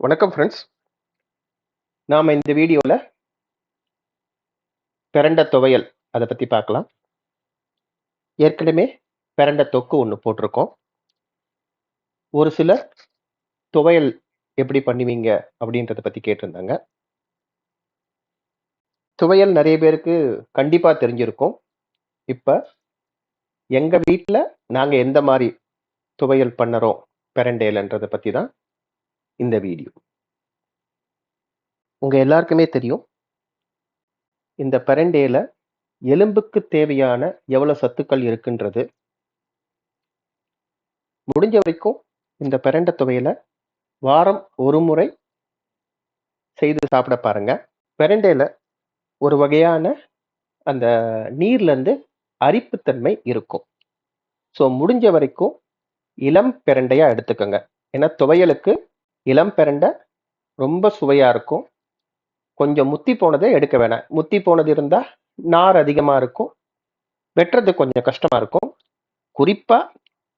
வணக்கம் ஃப்ரெண்ட்ஸ் நாம் இந்த வீடியோவில் பிறண்ட துவையல் அதை பற்றி பார்க்கலாம் ஏற்கனவே பிறண்ட தொக்கு ஒன்று போட்டிருக்கோம். ஒரு சிலர் துவையல் எப்படி பண்ணுவீங்க அப்படின்றத பற்றி கேட்டிருந்தாங்க. துவையல் நிறைய பேருக்கு கண்டிப்பாக தெரிஞ்சிருக்கும். இப்போ எங்கள் வீட்டில் நாங்கள் எந்த மாதிரி துவையல் பண்ணுறோம் பிரண்டையிலன்றதை பற்றி தான் இந்த வீடியோ உங்க எல்லாருக்குமே தெரியும் இந்த பிரண்டையில எலும்புக்கு தேவையான எவ்வளவு சத்துக்கள் இருக்குன்றது. முடிஞ்ச வரைக்கும் இந்த பிரண்டை துவையலை வாரம் ஒரு முறை செய்து சாப்பிட பாருங்க. பிரண்டையில ஒரு வகையான அந்த நீர்லேருந்து அரிப்புத்தன்மை இருக்கும். ஸோ முடிஞ்ச வரைக்கும் இளம் பிரண்டையா எடுத்துக்கோங்க. ஏன்னா துவையலுக்கு இளம் பெரண்டை ரொம்ப சுவையாக இருக்கும். கொஞ்சம் முத்தி போனதை எடுக்க வேணாம். முத்தி போனது இருந்தால் நார் அதிகமாக இருக்கும். வெட்டுறது கொஞ்சம் கஷ்டமாக இருக்கும். குறிப்பாக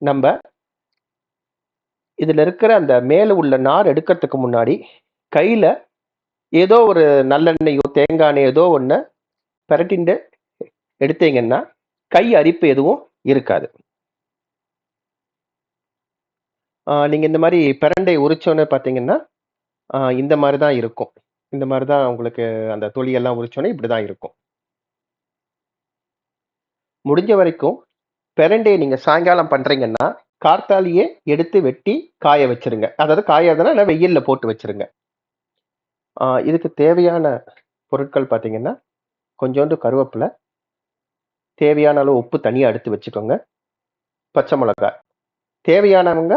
நம்ம இதில் இருக்கிற அந்த மேலே உள்ள நார் எடுக்கிறதுக்கு முன்னாடி கையில் ஏதோ ஒரு நல்லெண்ணெயோ தேங்காய் எண்ணெய் ஏதோ ஒன்று பிரட்டிண்டு எடுத்தீங்கன்னா கை அரிப்பு எதுவும் இருக்காது. நீங்கள் நீங்க இந்த மாதிரி பிரண்டை உரிச்சோன்னு பார்த்தீங்கன்னா இந்த மாதிரி தான் இருக்கும். இந்த மாதிரி தான் உங்களுக்கு அந்த தொலியெல்லாம் உரிச்சோன்னே இப்படி தான் இருக்கும். முடிஞ்ச வரைக்கும் பிரண்டையை நீங்க சாயங்காலம் பண்றீங்கன்னா கார்த்தாலியே எடுத்து வெட்டி காய வச்சுருங்க. அதாவது காயாதுன்னா இல்லை வெயில்ல போட்டு வச்சிருங்க. இதுக்கு தேவையான பொருட்கள் பார்த்தீங்கன்னா கொஞ்சோண்டு கருவேப்பிலை தேவையான அளவு உப்பு தனியாக எடுத்து வச்சுக்கோங்க. பச்சை மிளகாய். தேவையானவங்க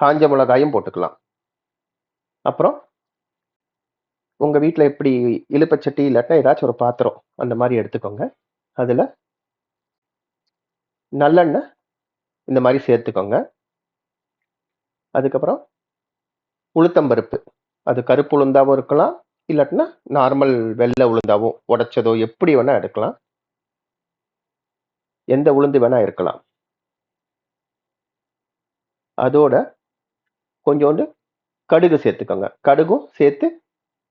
காஞ்ச மிளகாயும் போட்டுக்கலாம். அப்புறம் உங்கள் வீட்டில் எப்படி இழுப்பச்சட்டி இல்லாட்டா ஏதாச்சும் ஒரு பாத்திரம் அந்த மாதிரி எடுத்துக்கோங்க. அதில் நல்லெண்ணெய் இந்த மாதிரி சேர்த்துக்கோங்க. அதுக்கப்புறம் உளுத்தம்பருப்பு. அது கருப்பு உளுந்தாவும் இருக்கலாம். இல்லாட்டினா நார்மல் வெள்ளை உளுந்தாவும் உடைச்சதோ எப்படி வேணால் எடுக்கலாம். எந்த உளுந்து வேணால் இருக்கலாம். அதோட கொஞ்சோண்டு கடுகு சேர்த்துக்கோங்க. கடுகும் சேர்த்து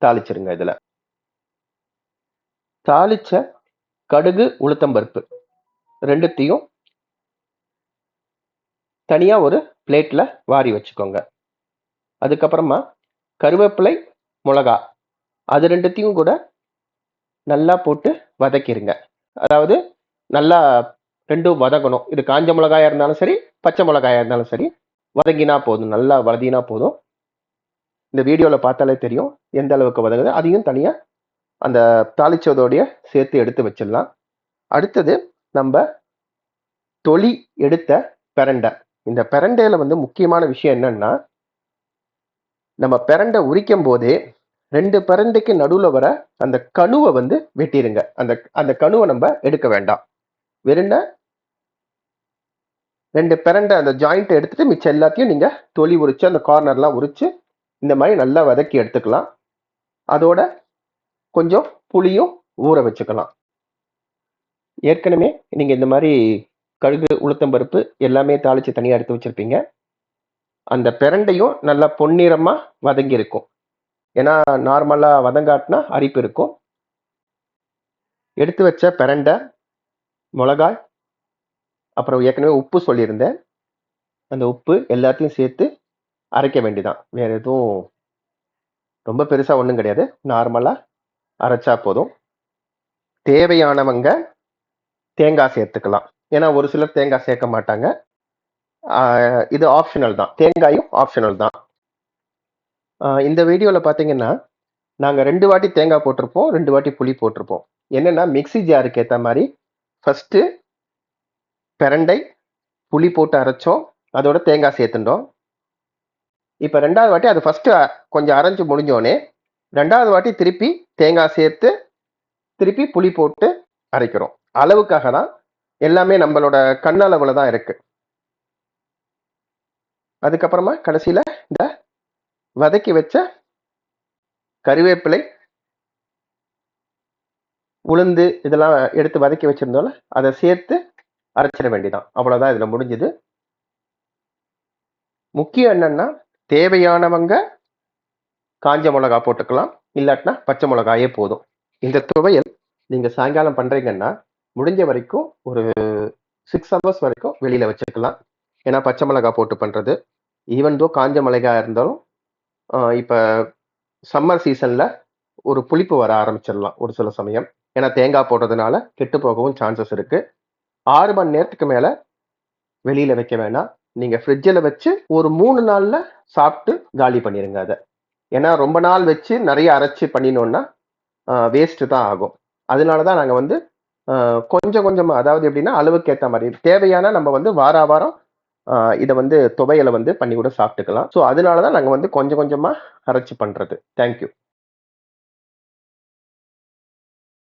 தாளிச்சிருங்க இதில். தாளிச்ச கடுகு உளுத்தம்பருப்பு ரெண்டுத்தையும் தனியாக ஒரு பிளேட்டில் வாரி வச்சுக்கோங்க. அதுக்கப்புறமா கருவேப்பிலை மிளகா அது ரெண்டுத்தையும் கூட நல்லா போட்டு வதக்கிடுங்க அதாவது நல்லா ரெண்டும் வதக்கணும் இது காஞ்ச மிளகாயா இருந்தாலும் சரி பச்சை மிளகாயா இருந்தாலும் சரி வதங்கினா போதும் நல்லா வதங்கினா போதும். இந்த வீடியோவில் பார்த்தாலே தெரியும் எந்த அளவுக்கு வதங்குது. அதையும் தனியாக அந்த தாளிச்சதோடைய சேர்த்து எடுத்து வச்சிடலாம். அடுத்தது நம்ம தொளி எடுத்த பிரண்டை. இந்த பெரண்டையில் வந்து முக்கியமான விஷயம் என்னன்னா நம்ம பெரண்டை உரிக்கும் போதே ரெண்டு பரண்டைக்கு நடுவில் வர அந்த கணுவை வந்து வெட்டிடுங்க அந்த அந்த கணுவை நம்ம எடுக்க வேண்டாம். வெறும் ரெண்டு பிறண்ட அந்த ஜாயிண்ட் எடுத்துட்டு மிச்சம் எல்லாத்தையும் நீங்க தொலி உரிச்சு அந்த கார்னர்லாம் உரிச்சு இந்த மாதிரி நல்லா வதக்கி எடுத்துக்கலாம். அதோட கொஞ்சம் புளியும் ஊற வச்சுக்கலாம். ஏற்கனவே நீங்க இந்த மாதிரி கழுகு உளுத்தம்பருப்பு எல்லாமே தாளிச்சு தனியாக எடுத்து வச்சிருப்பீங்க. அந்த பிரண்டையும் நல்லா பொன்னிறமா வதங்கி இருக்கும். ஏன்னா நார்மலா வதங்காட்டினா அரிப்பு இருக்கும். எடுத்து வச்ச பிரண்டை மிளகாய் அப்புறம் ஏற்கனவே உப்பு சொல்லியிருந்தேன். அந்த உப்பு எல்லாத்தையும் சேர்த்து அரைக்க வேண்டியதான் வேறு எதுவும் ரொம்ப பெருசாக ஒன்றும் கிடையாது. நார்மலாக அரைச்சா போதும். தேவையானவங்க தேங்காய் சேர்த்துக்கலாம். ஏன்னா ஒரு சிலர் தேங்காய் சேர்க்க மாட்டாங்க. இது ஆப்ஷனல் தான். தேங்காயும் ஆப்ஷனல் தான். இந்த வீடியோவில் பார்த்தீங்கன்னா நாங்கள் ரெண்டு வாட்டி தேங்காய் போட்டிருப்போம் ரெண்டு வாட்டி புளி போட்டிருப்போம். என்னென்னா மிக்ஸி ஜாருக்கு ஏற்ற மாதிரி ஃபஸ்ட்டு பிரண்டை புளி போட்டு அரைச்சோம். அதோட தேங்காய் சேர்த்துட்டோம். இப்போ ரெண்டாவது வாட்டி அது ஃபஸ்ட்டு கொஞ்சம் அரைஞ்சு முடிஞ்சோடனே ரெண்டாவது வாட்டி திருப்பி தேங்காய் சேர்த்து திருப்பி புளி போட்டு அரைக்கிறோம். அளவுக்காக தான் எல்லாமே நம்மளோட கண்ணளவில் தான் இருக்குது அதுக்கப்புறமா கடைசியில் இந்த வதக்கி வச்ச கருவேப்பிலை உளுந்து இதெல்லாம் எடுத்து வதக்கி வச்சுருந்தோம்ல அதை சேர்த்து அரைச்சிட வேண்டியதான் அவ்வளவுதான் இதுல முடிஞ்சது. முக்கியம் என்னன்னா தேவையானவங்க காஞ்ச மிளகா போட்டுக்கலாம். இல்லாட்டினா பச்சை மிளகாயே போதும். இந்த துவையல் நீங்கள் சாயங்காலம் பண்ணுறீங்கன்னா முடிஞ்ச வரைக்கும் ஒரு சிக்ஸ் ஹவர்ஸ் வரைக்கும் வெளியில் வச்சுக்கலாம். ஏன்னா பச்சை மிளகா போட்டு பண்ணுறது ஈவன் தோ காஞ்ச மிளகா இருந்தாலும் இப்போ சம்மர் சீசனில் ஒரு புளிப்பு வர ஆரம்பிச்சிடலாம் ஒரு சில சமயம். ஏன்னா தேங்காய் போடுறதுனால கெட்டு போகவும் சான்சஸ் இருக்குது ஆறு மணி நேரத்துக்கு மேலே வெளியில் வைக்க வேணாம். நீங்கள் ஃப்ரிட்ஜில் வச்சு ஒரு மூணு நாளில் சாப்பிட்டு காலி பண்ணிடுங்க அதை. ஏன்னா ரொம்ப நாள் வச்சு நிறைய அரைச்சி பண்ணினோன்னா வேஸ்ட்டு தான் ஆகும். அதனால தான் நாங்கள் வந்து கொஞ்சம் கொஞ்சமாக அதாவது எப்படின்னா அளவுக்கு ஏற்ற மாதிரி தேவையான நம்ம வந்து வார வாரம் இதை வந்து துவையலை வந்து பண்ணி கூட சாப்பிட்டுக்கலாம். ஸோ அதனால தான் நாங்கள் வந்து கொஞ்சம் கொஞ்சமாக அரைச்சி பண்ணுறது தேங்க்யூ